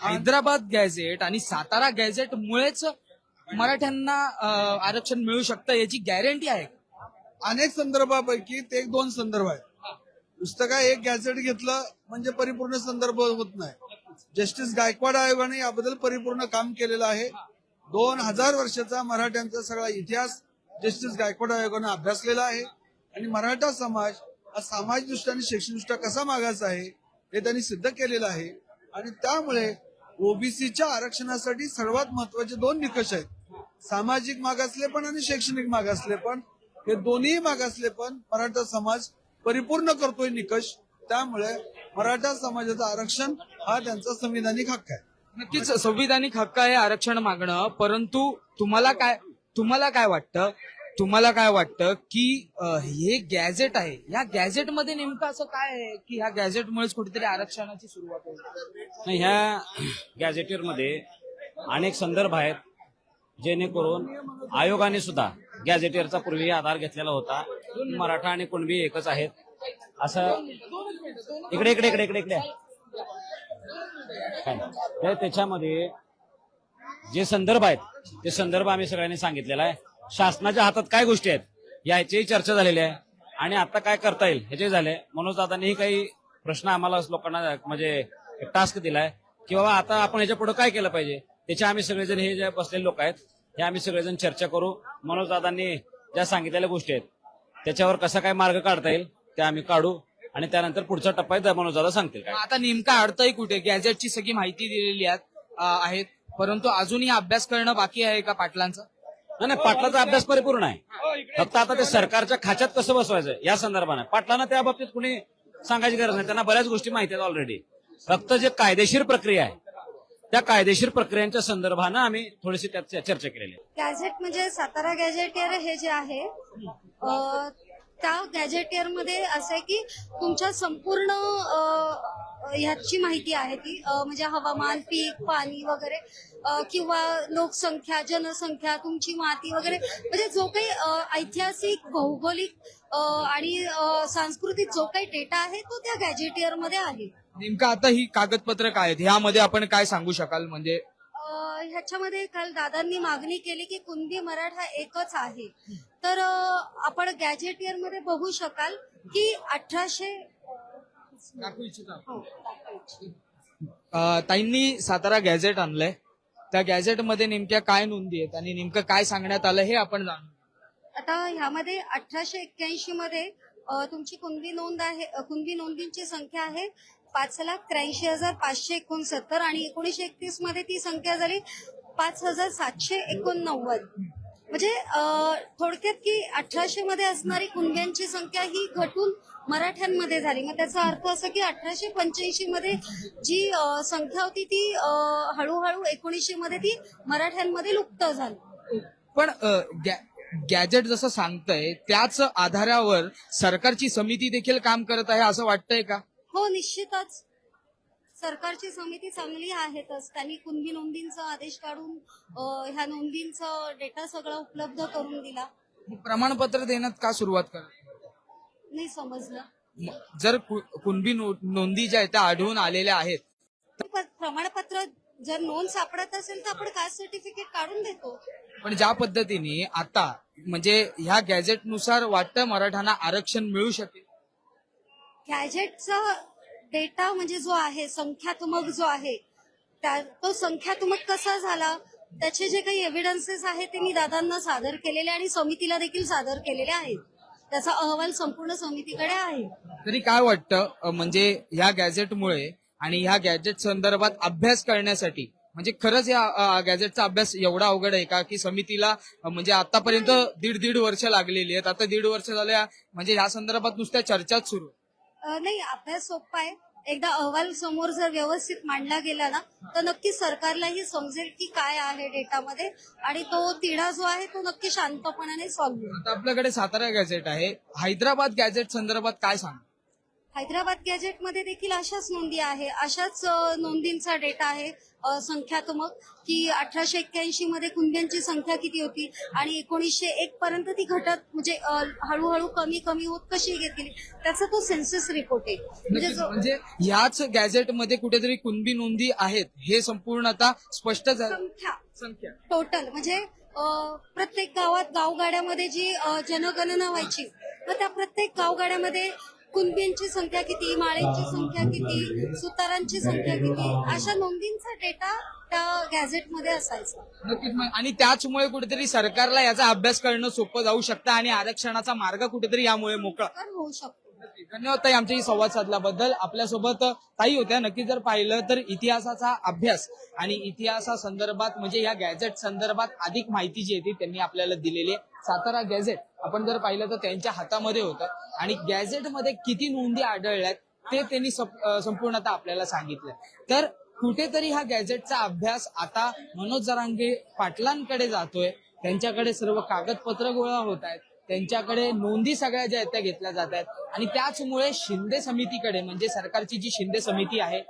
Hyderabad gadget आणि Satara gadget मुळेच मराठ्यांना आरक्षण मिळू शकतं याची गॅरंटी आहे अनेक संदर्भापैकी ते एक दोन संदर्भ आहेत. नुसतं काय एक गॅझेट घेतलं म्हणजे परिपूर्ण संदर्भ होत नाही. जस्टिस गायकवाड आयोगाने याबद्दल परिपूर्ण काम केलेलं आहे. दोन हजार वर्षाचा मराठ्यांचा सगळा इतिहास जस्टिस गायकवाड आयोगाने अभ्यासलेला आहे. आणि मराठा समाज हा सामाजिकदृष्ट्या आणि शैक्षणिकदृष्ट्या कसा मागायचा आहे हे त्यांनी सिद्ध केलेलं आहे. आणि त्यामुळे ओबीसीच्या आरक्षणासाठी सर्वात महत्त्वाचे दोन निकष आहेत. सामाजिक मागासलेपण आणि शैक्षणिक मागासलेपण हे दोन्ही मागासलेपण मराठा समाज परिपूर्ण करतोय निकष. त्यामुळे मराठा समाजाचं आरक्षण हा त्यांचा संविधानिक हक्क आहे. नक्कीच संविधानिक हक्क आहे आरक्षण मागणं. परंतु तुम्हाला काय तुम्हाला काय वाटतं? तुम्हाला काय वाटतं की अं, हे गॅझेट आहे? या गॅझेटमध्ये नेमकं असं काय आहे की ह्या गॅझेटमुळेच कुठेतरी आरक्षणाची सुरुवात होईल? नाही ह्या गॅझेटियरमध्ये अनेक संदर्भ आहेत जेणेकरून आयोगाने सुद्धा गॅझेटियरचा पूर्वी आधार घेतलेला होता मराठा आणि कुणबी एकच आहेत. असं इकडे इकडे इकडे इकडे इकडे. काय? तर त्याच्यामध्ये जे संदर्भ आहेत ते संदर्भ आम्ही सगळ्यांनी सांगितलेला आहे. शासनाच्या हातात काय गोष्टी आहेत? याचीही चर्चा झालेली आहे. आणि आता काय करता येईल? ह्याचे झाले. मनोज दादांनीही काही प्रश्न आम्हाला लोकांना म्हणजे टास्क दिलाय की बाबा आता आपण ह्याच्या पुढे काय केलं पाहिजे? त्याचे आम्ही सगळेजण हे जे बसलेले लोक आहेत हे आम्ही सगळेजण चर्चा करू. मनोज दादांनी ज्या सांगितलेल्या गोष्टी आहेत त्याच्यावर कसा काय मार्ग काढता येईल ते आम्ही काढू. आणि त्यानंतर पुढचा टप्पा मनोज दादा सांगतील काय. आता नेमका अडतंय कुठे गॅझेटची सगळी माहिती दिलेली आहेत आहेत. परंतु अजूनही अभ्यास करणं बाकी आहे का पाटलांचा? नाही नाही पाटलाचा अभ्यास परिपूर्ण आहे. फक्त आता ते सरकारच्या खात्यात कसं बसवायचं या संदर्भाने. पाटलांना त्या बाबतीत कुणी सांगायची गरज नाही. त्यांना बऱ्याच गोष्टी माहिती आहेत ऑलरेडी फक्त जे कायदेशीर प्रक्रिया आहे त्या कायदेशीर प्रक्रियांच्या संदर्भानं आम्ही थोडीशी त्यात चर्चा केलेली आहे. गॅझेट म्हणजे सातारा गॅझेटियर हे जे आहे त्या गॅझेटियरमध्ये असं आहे की तुमच्या संपूर्ण ह्याची माहिती आहे ती म्हणजे हवामान पीक पाणी वगैरे किंवा लोकसंख्या जनसंख्या तुमची माती वगैरे म्हणजे जो काही ऐतिहासिक भौगोलिक आणि सांस्कृतिक जो काही डेटा आहे तो त्या गॅझेटियरमध्ये आहे. नेमकं आता ही कागदपत्र काय आहेत? ह्यामध्ये आपण काय सांगू शकाल? म्हणजे ह्याच्यामध्ये काल दादांनी मागणी केली की कुणबी मराठा एकच आहे. तर आपण गॅजेटियरमध्ये बघू शकाल की अठराशे अं, ताईंनी सातारा गॅझेट आणलंय. त्या गॅझेटमध्ये नेमक्या काय नोंदी आहेत आणि नेमकं काय सांगण्यात आलं हे आपण जाणून घेऊ. आता ह्यामध्ये अठराशे एक्क्याऐंशी मध्ये अ, तुमची कुणबी नोंद आहे अ, कुणबी नोंदींची संख्या आहे पाच लाख त्र्याऐंशी हजार पाचशे एकोणसत्तर आणि एकोणीशे एकतीसमध्ये ती संख्या झाली पाच हजार सातशे एकोणनव्वद. म्हणजे अ, थोडक्यात की अठराशे मध्ये असणारी कुणब्यांची संख्या ही घटून मराठ्यांमध्ये झाली. मग त्याचा अर्थ असं की अठराशे पंच्याऐंशी मध्ये जी संख्या होती ती हळूहळू एकोणीसशे मध्ये ती मराठ्यांमध्ये लुप्त झाली. पण गॅजेट जसं सांगतंय त्याच आधारावर सरकारची समिती देखील काम करत आहे असं वाटतंय का? हो निश्चितच. सरकारची समिती चांगली आहेतच. त्यांनी कुणबी नोंदींचा आदेश काढून अ, ह्या नोंदींचा डेटा सगळा उपलब्ध करून दिला. प्रमाणपत्र देण्यात का सुरुवात करत नाही समजलं. जर कु- कुणबी नो- नोंदी ज्या आहेत त्या आढळून आलेल्या आहेत. प- प्रमाणपत्र जर नोंद सापडत असेल तर आपण कास्ट सर्टिफिकेट काढून देतो. पण ज्या पद्धतीने आता म्हणजे ह्या गॅजेटनुसार वाटतं मराठ्यांना आरक्षण मिळू शकेल? गॅजेटचा डेटा म्हणजे जो आहे संख्यात्मक जो आहे त्या तो संख्यात्मक कसा झाला त्याचे जे काही एव्हिडन्सेस आहेत ते मी दादांना सादर केलेले आणि समितीला देखील सादर केलेले आहेत. त्याचा अहवाल संपूर्ण समितीकडे आहे. तरी काय वाटतं अं, म्हणजे ह्या गॅजेटमुळे आणि ह्या गॅजेट संदर्भात अभ्यास करण्यासाठी म्हणजे खरंच या अं, गॅजेटचा अभ्यास एवढा अवघड आहे का? की समितीला अं, म्हणजे आतापर्यंत दीड दीड वर्ष लागलेली आहेत. आता दीड वर्ष झाल्या म्हणजे ह्या संदर्भात नुसत्या चर्चाच सुरू. आहेत. अ, नाही अभ्यास सोपा आहे. एकदा अहवाल समोर जर व्यवस्थित मांडला गेला ना तर नक्की सरकारलाही समजेल की काय आहे डेटामध्ये आणि तो तिढा जो आहे तो नक्की शांतपणाने सॉल्व्ह होईल. आता आपल्याकडे सातारा गॅजेट आहे. हैदराबाद गॅजेट संदर्भात काय सांग हैदराबाद गॅजेटमध्ये देखील अशाच नोंदी आहे अशाच नोंदींचा डेटा आहे संख्यात्मक की अठराशे एक्क्याऐंशी मध्ये कुंड्यांची संख्या किती होती आणि एकोणीसशे एक पर्यंत ती घटत म्हणजे हळूहळू कमी कमी होत कशी गेली त्याचा तो सेन्सस रिपोर्ट आहे. म्हणजे म्हणजे ह्याच गॅझेटमध्ये कुठेतरी कुणबी नोंदी आहेत हे संपूर्ण आता स्पष्ट झालं. संख्या. संख्या. टोटल म्हणजे प्रत्येक गावात गावगाड्यामध्ये जी जनगणना व्हायची मग त्या प्रत्येक गावगाड्यामध्ये कुणबींची संख्या किती माळेंची संख्या किती सुतारांची संख्या किती अशा नोंदींचा डेटा त्या गॅझेटमध्ये असायचा. नक्कीच मग- आणि त्याचमुळे कुठेतरी सरकारला याचा अभ्यास करणं सोपं जाऊ शकतं आणि आरक्षणाचा मार्ग कुठेतरी यामुळे मोकळा. तर होऊ शकतो. धन्यवाद ताई आमच्याशी संवाद साधल्याबद्दल. आपल्यासोबत ताई होत्या. नक्की जर पाहिलं तर इतिहासाचा अभ्यास आणि इतिहासा संदर्भात म्हणजे या गॅझेट संदर्भात अधिक माहिती जी आहे ती त्यांनी आपल्याला दिलेली आहे. सातारा गॅझेट आपण जर पाहिलं तर त्यांच्या हातामध्ये होतं. आणि गॅझेटमध्ये किती नोंदी आढळल्यात ते त्यांनी संपूर्णतः आपल्याला सांगितलं तर कुठेतरी हा गॅझेटचा अभ्यास आता मनोज जरांगे पाटलांकडे जातोय. त्यांच्याकडे सर्व कागदपत्र गोळा होत आहेत. त्यांच्याकडे नोंदी सगळ्या ज्या आहेत त्या घेतल्या जात आहेत. आणि त्याचमुळे शिंदे समितीकडे म्हणजे सरकारची जी शिंदे समिती आहे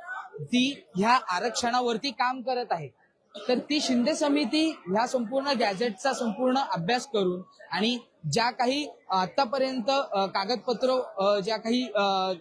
ती ह्या आरक्षणावरती काम करत आहे. तर ती शिंदे समिती ह्या संपूर्ण गॅझेटचा संपूर्ण अभ्यास करून आणि ज्या काही आतापर्यंत कागदपत्र ज्या काही अ,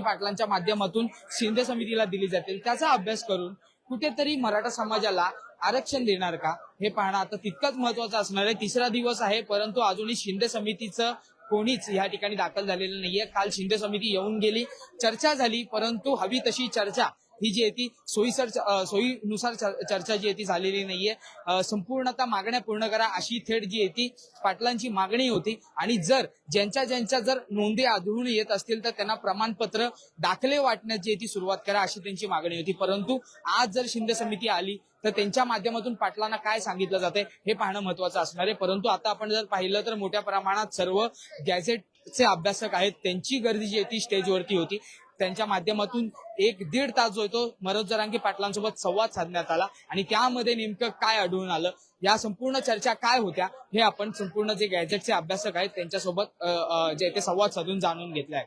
पाटलांच्या माध्यमातून शिंदे समितीला दिली जातील त्याचा अभ्यास करून कुठेतरी मराठा समाजाला आरक्षण देणार का? हे पाहणं आता तितकंच महत्वाचं असणार आहे. तिसरा दिवस आहे परंतु अजूनही शिंदे समितीचं कोणीच या ठिकाणी दाखल झालेलं नाहीये. काल शिंदे समिती येऊन गेली चर्चा झाली परंतु हवी तशी चर्चा ही जी आहे ती सोयीसर सोयीनुसार चर्चा जी आहे ती झालेली नाहीये. संपूर्णता संपूर्णतः मागण्या पूर्ण करा अशी थेट जी आहे ती पाटलांची मागणी होती. आणि जर ज्यांच्या ज्यांच्या जर नोंदी आढळून येत असतील तर त्यांना प्रमाणपत्र दाखले वाटण्याची आहे ती सुरुवात करा अशी त्यांची मागणी होती. परंतु आज जर शिंदे समिती आली तर त्यांच्या माध्यमातून पाटलांना काय सांगितलं जाते हे पाहणं महत्वाचं असणार आहे. परंतु आता आपण जर पाहिलं तर मोठ्या प्रमाणात सर्व गॅझेटचे अभ्यासक आहेत. त्यांची गर्दी जी आहे ती स्टेजवरती होती. त्यांच्या माध्यमातून एक दीड तास जो आहे तो मनोज जरांगी पाटलांसोबत संवाद साधण्यात आला. आणि त्यामध्ये नेमकं काय आढळून आलं? या संपूर्ण चर्चा काय होत्या? हे आपण संपूर्ण जे गॅजेटचे अभ्यासक आहेत त्यांच्यासोबत जे ते संवाद साधून जाणून घेतले आहे.